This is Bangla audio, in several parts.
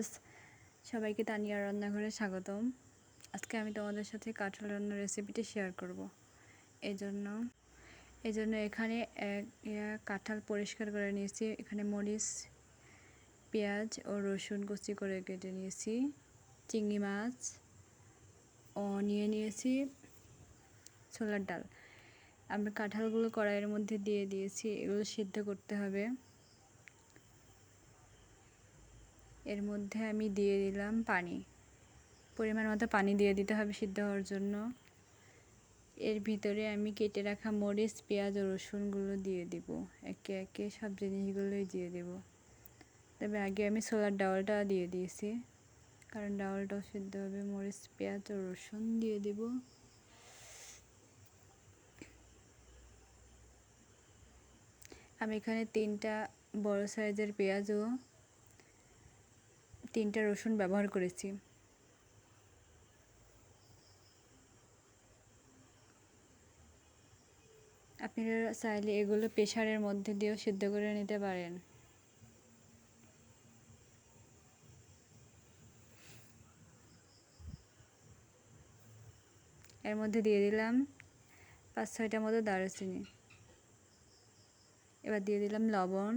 গাইস সবাইকে তানিয়া রান্নাঘরে স্বাগতম। আজকে আমি তোমাদের সাথে কাঁঠাল রান্নার রেসিপিটি শেয়ার করব। এই জন্য এই জন্য এখানে এক কাঁঠাল পরিষ্কার করে নিয়েছি। এখানে মরিচ, পেঁয়াজ ও রসুন কুচি করে কেটে নিয়েছি। চিংড়ি মাছ ও নিয়ে নিয়েছি ছোলার ডাল। আমি কাঁঠালগুলো কড়াইয়ের মধ্যে দিয়ে দিয়েছি। এগুলো সিদ্ধ করতে হবে। এর মধ্যে আমি দিয়ে দিলাম পানি। পরিমাণ মতো পানি দিয়ে দিতে হবে সিদ্ধ হওয়ার জন্য। এর ভিতরে আমি কেটে রাখা মরিচ, পেঁয়াজ ও রসুনগুলো দিয়ে দিব। একে একে সব জিনিসগুলোই দিয়ে দেব। তবে আগে আমি ছোলার ডাউলটা দিয়ে দিয়েছি। কারণ ডাউলটাও সিদ্ধ হবে। মরিচ, পেঁয়াজ ও রসুন দিয়ে দেব। আমি এখানে তিনটা বড় সাইজের পেঁয়াজ ও তিনটা রসুন ব্যবহার করেছি। আপনারা চাইলে এগুলো প্রেশারের মধ্যে দিয়েও সিদ্ধ করে নিতে পারেন। এর মধ্যে দিয়ে দিলাম পাঁচ ছয়টা মতো দারুচিনি। এবার দিয়ে দিলাম লবণ,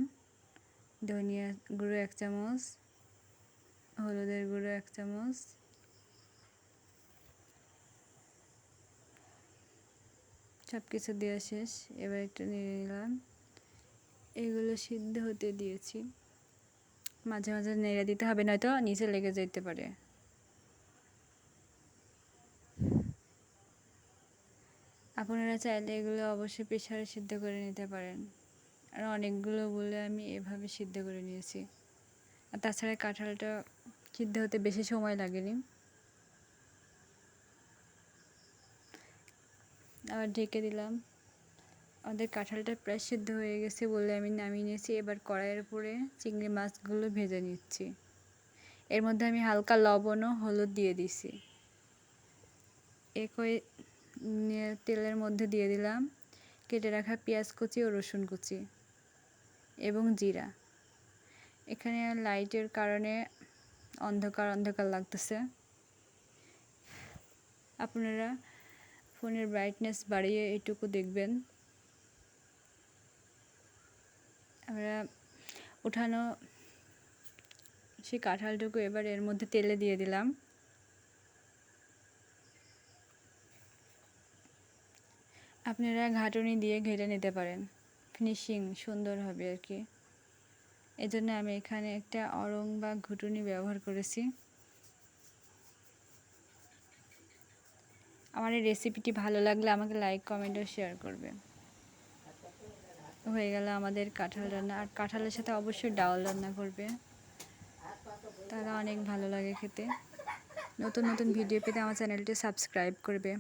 ধনিয়া গুঁড়ো এক চামচ। হলুদের গুঁড়ো এক চামচ। সব কিছু দেওয়া শেষ, এবার একটু নিয়ে নিলাম। এগুলো সিদ্ধ হতে দিয়েছি। মাঝে মাঝে নেড়ে দিতে হবে, নয়তো নিচে লেগে যেতে পারে। আপনারা চাইলে এগুলো অবশ্যই প্রেশারে সিদ্ধ করে নিতে পারেন। আর অনেকগুলো বলে আমি এভাবে সিদ্ধ করে নিয়েছি। আর তাছাড়া কাঁঠালটা সিদ্ধ হতে বেশি সময় লাগেনি। আবার ঢেকে দিলাম। আমাদের কাঁঠালটা প্রায় সিদ্ধ হয়ে গেছে বলে আমি নামিয়ে নিয়েছি। এবার কড়াইয়ের উপরে চিংড়ি মাছগুলো ভেজে নিচ্ছি। এর মধ্যে আমি হালকা লবণ ও হলুদ দিয়ে দিছি একই তেলের মধ্যে দিয়ে দিলাম কেটে রাখা পেঁয়াজ কুচি ও রসুন কুচি এবং জিরা। এখানে লাইটের কারণে অন্ধকার অন্ধকার লাগতেছে। আপনারা ফোনের ব্রাইটনেস বাড়িয়ে এটুকু দেখবেন। আমরা উঠানো সেই কাঁঠালটুকু এবার এর মধ্যে তেলে দিয়ে দিলাম। আপনারা ঘাটুনি দিয়ে ঘেটে নিতে পারেন। ফিনিশিং সুন্দর হবে আর কি। এজন্য আমি এখানে একটা অরং বা ঘুটুনি ব্যবহার করেছি। আমার এই রেসিপিটি ভালো লাগলে আমাকে লাইক কমেন্ট ও শেয়ার করবে। হয়ে গেল আমাদের কাঁঠাল রান্না। আর কাঁঠালের সাথে অবশ্যই ডাল রান্না করবে। তাহলে অনেক ভালো লাগে খেতে। নতুন নতুন ভিডিও পেতে আমার চ্যানেলটি সাবস্ক্রাইব করবে।